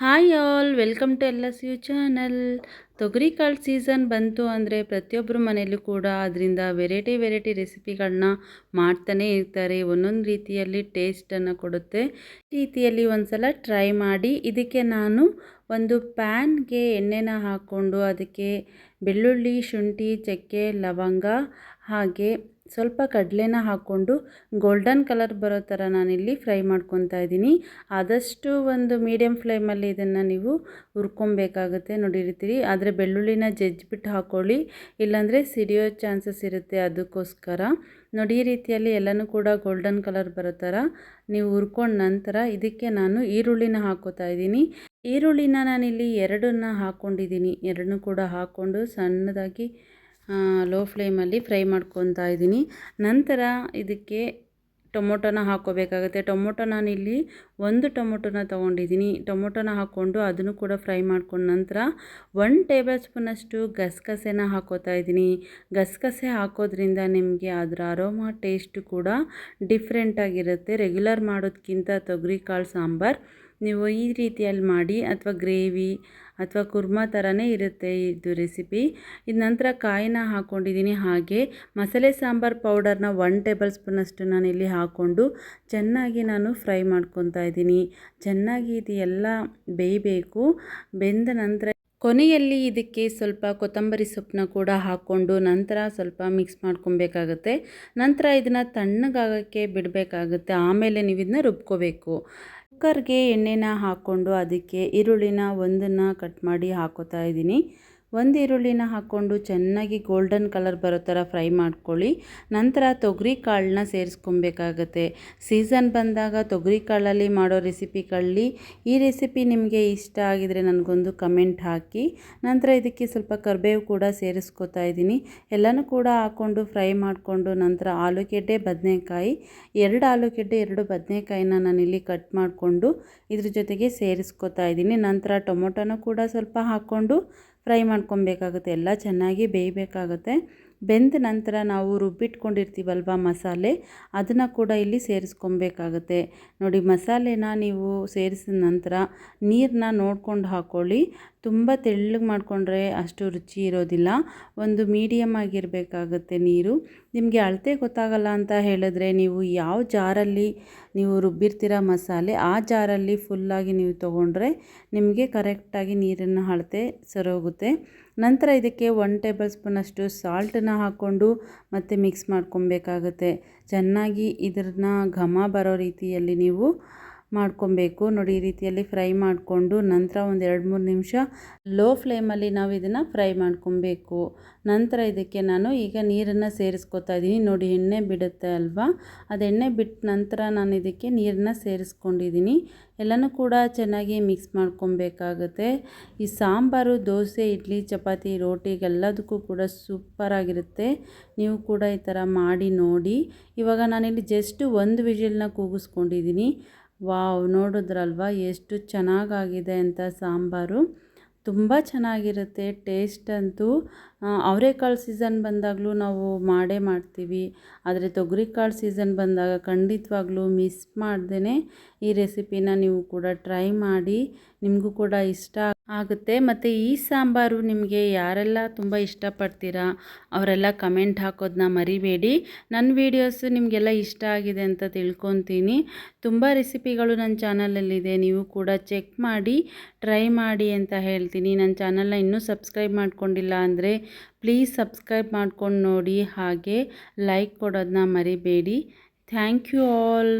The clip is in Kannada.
ಹಾಯ್ ಆಲ್, ವೆಲ್ಕಮ್ ಟು ಎಲ್ಲ ಎಸ್ ಯು ಚಾನಲ್. ತೊಗರಿಕಾಳು ಸೀಸನ್ ಬಂತು ಅಂದರೆ ಪ್ರತಿಯೊಬ್ಬರ ಮನೆಯಲ್ಲೂ ಕೂಡ ಅದರಿಂದ ವೆರೈಟಿ ವೆರೈಟಿ ರೆಸಿಪಿಗಳನ್ನ ಮಾಡ್ತಾನೆ ಇರ್ತಾರೆ. ಒಂದೊಂದು ರೀತಿಯಲ್ಲಿ ಟೇಸ್ಟನ್ನು ಕೊಡುತ್ತೆ. ರೀತಿಯಲ್ಲಿ ಒಂದ್ಸಲ ಟ್ರೈ ಮಾಡಿ, ಇದಕ್ಕೆ ನಾನು ಒಂದು ಪ್ಯಾನ್ಗೆ ಎಣ್ಣೆನ ಹಾಕ್ಕೊಂಡು ಅದಕ್ಕೆ ಬೆಳ್ಳುಳ್ಳಿ, ಶುಂಠಿ, ಚಕ್ಕೆ, ಲವಂಗ ಹಾಗೆ ಸ್ವಲ್ಪ ಕಡಲೆನ ಹಾಕ್ಕೊಂಡು ಗೋಲ್ಡನ್ ಕಲರ್ ಬರೋ ಥರ ನಾನಿಲ್ಲಿ ಫ್ರೈ ಮಾಡ್ಕೊತಾ ಇದ್ದೀನಿ. ಆದಷ್ಟು ಒಂದು ಮೀಡಿಯಮ್ ಫ್ಲೇಮಲ್ಲಿ ಇದನ್ನು ನೀವು ಹುರ್ಕೊಬೇಕಾಗುತ್ತೆ. ನೋಡಿರ್ತೀರಿ ಆದರೆ ಬೆಳ್ಳುಳ್ಳಿನ ಜಜ್ಜಿಬಿಟ್ಟು ಹಾಕ್ಕೊಳ್ಳಿ ಇಲ್ಲಾಂದರೆ ಸಿಡಿಯೋ ಚಾನ್ಸಸ್ ಇರುತ್ತೆ ಅದಕ್ಕೋಸ್ಕರ. ನೋಡಿ ಈ ರೀತಿಯಲ್ಲಿ ಎಲ್ಲನೂ ಕೂಡ ಗೋಲ್ಡನ್ ಕಲರ್ ಬರೋ ಥರ ನೀವು ಹುರ್ಕೊಂಡ ನಂತರ ಇದಕ್ಕೆ ನಾನು ಈರುಳ್ಳಿನ ಹಾಕೋತಾ ಇದ್ದೀನಿ. ಈರುಳ್ಳಿನ ನಾನಿಲ್ಲಿ ಎರಡನ್ನ ಹಾಕ್ಕೊಂಡಿದ್ದೀನಿ ಎರಡನ್ನೂ ಕೂಡ ಹಾಕ್ಕೊಂಡು ಸಣ್ಣದಾಗಿ ಲೋ ಫ್ಲೇಮಲ್ಲಿ ಫ್ರೈ ಮಾಡ್ಕೊತಾ ಇದ್ದೀನಿ. ನಂತರ ಇದಕ್ಕೆ ಟೊಮೊಟೊನ ಹಾಕ್ಕೋಬೇಕಾಗುತ್ತೆ ಟೊಮೊಟೊ ನಾನಿಲ್ಲಿ ಒಂದು ಟೊಮೊಟೊನ ತೊಗೊಂಡಿದ್ದೀನಿ. ಟೊಮೊಟೊನ ಹಾಕ್ಕೊಂಡು ಅದನ್ನು ಕೂಡ ಫ್ರೈ ಮಾಡ್ಕೊಂಡ ನಂತರ ಒನ್ ಟೇಬಲ್ ಸ್ಪೂನಷ್ಟು ಗಸಗಸೆನ ಹಾಕೋತಾ ಇದ್ದೀನಿ. ಗಸಗಸೆ ಹಾಕೋದ್ರಿಂದ ನಿಮಗೆ ಅದರ ಅರೋಮಾ ಟೇಸ್ಟು ಕೂಡ ಡಿಫ್ರೆಂಟಾಗಿರುತ್ತೆ ರೆಗ್ಯುಲರ್ ಮಾಡೋದಕ್ಕಿಂತ ತೊಗರಿ ಕಾಳು ಸಾಂಬಾರು ನೀವು ಈ ರೀತಿಯಲ್ಲಿ ಮಾಡಿ ಅಥವಾ ಗ್ರೇವಿ ಅಥವಾ ಕುರ್ಮಾ ಥರನೇ ಇರುತ್ತೆ ಇದು ರೆಸಿಪಿ. ಇದು ನಂತರ ಕಾಯಿನ ಹಾಕ್ಕೊಂಡಿದ್ದೀನಿ ಹಾಗೆ ಮಸಾಲೆ ಸಾಂಬಾರು ಪೌಡರ್ನ ಒನ್ ಟೇಬಲ್ ಸ್ಪೂನಷ್ಟು ಇಲ್ಲಿ ಹಾಕ್ಕೊಂಡು ಚೆನ್ನಾಗಿ ನಾನು ಫ್ರೈ ಮಾಡ್ಕೊತಾ ಇದ್ದೀನಿ. ಚೆನ್ನಾಗಿ ಇದು ಎಲ್ಲ ಬೇಯಬೇಕು. ಬೆಂದ ನಂತರ ಕೊನೆಯಲ್ಲಿ ಇದಕ್ಕೆ ಸ್ವಲ್ಪ ಕೊತ್ತಂಬರಿ ಸೊಪ್ಪನ್ನ ಕೂಡ ಹಾಕ್ಕೊಂಡು ನಂತರ ಸ್ವಲ್ಪ ಮಿಕ್ಸ್ ಮಾಡ್ಕೊಬೇಕಾಗುತ್ತೆ. ನಂತರ ಇದನ್ನು ತಣ್ಣಗಾಗೋಕ್ಕೆ ಬಿಡಬೇಕಾಗುತ್ತೆ. ಆಮೇಲೆ ನೀವು ಇದನ್ನ ರುಬ್ಕೋಬೇಕು. ಕುಕ್ಕರ್ಗೆ ಎಣ್ಣೆನ ಹಾಕ್ಕೊಂಡು ಅದಕ್ಕೆ ಈರುಳ್ಳಿನ ಒಂದನ್ನು ಕಟ್ ಮಾಡಿ ಹಾಕೋತಾ ಇದ್ದೀನಿ. ಒಂದು ಈರುಳ್ಳಿನ ಹಾಕ್ಕೊಂಡು ಚೆನ್ನಾಗಿ ಗೋಲ್ಡನ್ ಕಲರ್ ಬರೋ ಥರ ಫ್ರೈ ಮಾಡ್ಕೊಳ್ಳಿ. ನಂತರ ತೊಗರಿ ಕಾಳನ್ನ ಸೇರಿಸ್ಕೊಬೇಕಾಗತ್ತೆ. ಸೀಸನ್ ಬಂದಾಗ ತೊಗರಿ ಕಾಳಲ್ಲಿ ಮಾಡೋ ರೆಸಿಪಿಗಳಲ್ಲಿ ಈ ರೆಸಿಪಿ ನಿಮಗೆ ಇಷ್ಟ ಆಗಿದರೆ ನನಗೊಂದು ಕಮೆಂಟ್ ಹಾಕಿ. ನಂತರ ಇದಕ್ಕೆ ಸ್ವಲ್ಪ ಕರಿಬೇವು ಕೂಡ ಸೇರಿಸ್ಕೊತಾ ಇದ್ದೀನಿ. ಎಲ್ಲನೂ ಕೂಡ ಹಾಕ್ಕೊಂಡು ಫ್ರೈ ಮಾಡಿಕೊಂಡು ನಂತರ ಆಲೂಗೆಡ್ಡೆ, ಬದನೆಕಾಯಿ. ಎರಡು ಆಲೂಗೆಡ್ಡೆ, ಎರಡು ಬದನೆಕಾಯಿನ ನಾನಿಲ್ಲಿ ಕಟ್ ಮಾಡಿಕೊಂಡು ಇದ್ರ ಜೊತೆಗೆ ಸೇರಿಸ್ಕೊತಾ ಇದ್ದೀನಿ. ನಂತರ ಟೊಮೊಟೊನೂ ಕೂಡ ಸ್ವಲ್ಪ ಹಾಕ್ಕೊಂಡು ಫ್ರೈ ಮಾಡ್ಕೊಬೇಕಾಗುತ್ತೆ. ಎಲ್ಲ ಚೆನ್ನಾಗಿ ಬೇಯಬೇಕಾಗುತ್ತೆ. ಬೆಂದ ನಂತರ ನಾವು ರುಬ್ಬಿಟ್ಕೊಂಡಿರ್ತೀವಲ್ವ ಮಸಾಲೆ, ಅದನ್ನು ಕೂಡ ಇಲ್ಲಿ ಸೇರಿಸ್ಕೊಬೇಕಾಗತ್ತೆ. ನೋಡಿ, ಮಸಾಲೆನ ನೀವು ಸೇರಿಸಿದ ನಂತರ ನೀರನ್ನ ನೋಡ್ಕೊಂಡು ಹಾಕ್ಕೊಳ್ಳಿ ತುಂಬ ತೆಳ್ಳಗೆ ಮಾಡಿಕೊಂಡ್ರೆ ಅಷ್ಟು ರುಚಿ ಇರೋದಿಲ್ಲ. ಒಂದು ಮೀಡಿಯಮ್ ಆಗಿರಬೇಕಾಗತ್ತೆ ನೀರು. ನಿಮಗೆ ಅಳತೆ ಗೊತ್ತಾಗಲ್ಲ ಅಂತ ಹೇಳಿದ್ರೆ ನೀವು ಯಾವ ಜಾರಲ್ಲಿ ನೀವು ರುಬ್ಬಿರ್ತೀರ ಮಸಾಲೆ, ಆ ಜಾರಲ್ಲಿ ಫುಲ್ಲಾಗಿ ನೀವು ತೊಗೊಂಡ್ರೆ ನಿಮಗೆ ಕರೆಕ್ಟಾಗಿ ನೀರನ್ನು ಅಳತೆ ಸರೋಗುತ್ತೆ. ನಂತರ ಇದಕ್ಕೆ ಒನ್ ಟೇಬಲ್ ಸ್ಪೂನಷ್ಟು ಸಾಲ್ಟನ್ನ ಹಾಕ್ಕೊಂಡು ಮತ್ತೆ ಮಿಕ್ಸ್ ಮಾಡ್ಕೊಬೇಕಾಗುತ್ತೆ. ಚೆನ್ನಾಗಿ ಇದನ್ನು ಘಮ ಬರೋ ರೀತಿಯಲ್ಲಿ ನೀವು ಮಾಡ್ಕೊಬೇಕು. ನೋಡಿ, ಈ ರೀತಿಯಲ್ಲಿ ಫ್ರೈ ಮಾಡಿಕೊಂಡು ನಂತರ ಒಂದು ಎರಡು ಮೂರು ನಿಮಿಷ ಲೋ ಫ್ಲೇಮಲ್ಲಿ ನಾವು ಇದನ್ನು ಫ್ರೈ ಮಾಡ್ಕೊಬೇಕು. ನಂತರ ಇದಕ್ಕೆ ನಾನು ಈಗ ನೀರನ್ನು ಸೇರಿಸ್ಕೊತಾ ಇದ್ದೀನಿ. ನೋಡಿ, ಎಣ್ಣೆ ಬಿಡುತ್ತೆ ಅಲ್ವಾ? ಅದು ಎಣ್ಣೆ ಬಿಟ್ಟ ನಂತರ ನಾನು ಇದಕ್ಕೆ ನೀರನ್ನ ಸೇರಿಸ್ಕೊಂಡಿದ್ದೀನಿ. ಎಲ್ಲನೂ ಕೂಡ ಚೆನ್ನಾಗಿ ಮಿಕ್ಸ್ ಮಾಡ್ಕೊಬೇಕಾಗುತ್ತೆ. ಈ ಸಾಂಬಾರು, ದೋಸೆ, ಇಡ್ಲಿ, ಚಪಾತಿ ರೋಟಿಗೆಲ್ಲದಕ್ಕೂ ಕೂಡ ಸೂಪರಾಗಿರುತ್ತೆ. ನೀವು ಕೂಡ ಈ ಥರ ಮಾಡಿ ನೋಡಿ. ಇವಾಗ ನಾನಿಲ್ಲಿ ಜಸ್ಟ್ ಒಂದು ವಿಜಿಲ್ನ ಕೂಗಿಸ್ಕೊಂಡಿದ್ದೀನಿ. ವಾವ್, ನೋಡಿದ್ರಲ್ವ? ಎಷ್ಟು ಚೆನ್ನಾಗಾಗಿದೆ ಅಂತ ಸಾಂಬಾರು. ತುಂಬ ಚೆನ್ನಾಗಿರುತ್ತೆ, ಟೇಸ್ಟ್ ಅಂತೂ. ಅವರೆಕಾಳು ಸೀಸನ್ ಬಂದಾಗಲೂ ನಾವು ಮಾಡೇ ಮಾಡ್ತೀವಿ. ಆದರೆ ತೊಗರಿಕಾಳು ಸೀಸನ್ ಬಂದಾಗ ಖಂಡಿತವಾಗ್ಲೂ ಮಿಸ್ ಮಾಡ್ದೇ ಈ ರೆಸಿಪಿನ ನೀವು ಕೂಡ ಟ್ರೈ ಮಾಡಿ. ನಿಮಗೂ ಕೂಡ ಇಷ್ಟ ಆಗುತ್ತೆ. ಮತ್ತು ಈ ಸಾಂಬಾರು ನಿಮಗೆ ಯಾರೆಲ್ಲ ತುಂಬ ಇಷ್ಟಪಡ್ತೀರಾ, ಅವರೆಲ್ಲ ಕಮೆಂಟ್ ಹಾಕೋದನ್ನ ಮರಿಬೇಡಿ. ನನ್ನ ವೀಡಿಯೋಸು ನಿಮಗೆಲ್ಲ ಇಷ್ಟ ಆಗಿದೆ ಅಂತ ತಿಳ್ಕೊತೀನಿ. ತುಂಬ ರೆಸಿಪಿಗಳು ನನ್ನ ಚಾನಲಲ್ಲಿದೆ, ನೀವು ಕೂಡ ಚೆಕ್ ಮಾಡಿ, ಟ್ರೈ ಮಾಡಿ ಅಂತ ಹೇಳ್ತೀನಿ. ನನ್ನ ಚಾನಲ್ನ ಇನ್ನೂ ಸಬ್ಸ್ಕ್ರೈಬ್ ಮಾಡ್ಕೊಂಡಿಲ್ಲ ಅಂದರೆ ಪ್ಲೀಸ್ ಸಬ್ಸ್ಕ್ರೈಬ್ ಮಾಡ್ಕೊಂಡು ನೋಡಿ, ಹಾಗೆ ಲೈಕ್ ಕೊಡೋದನ್ನ ಮರಿಬೇಡಿ. Thank you all.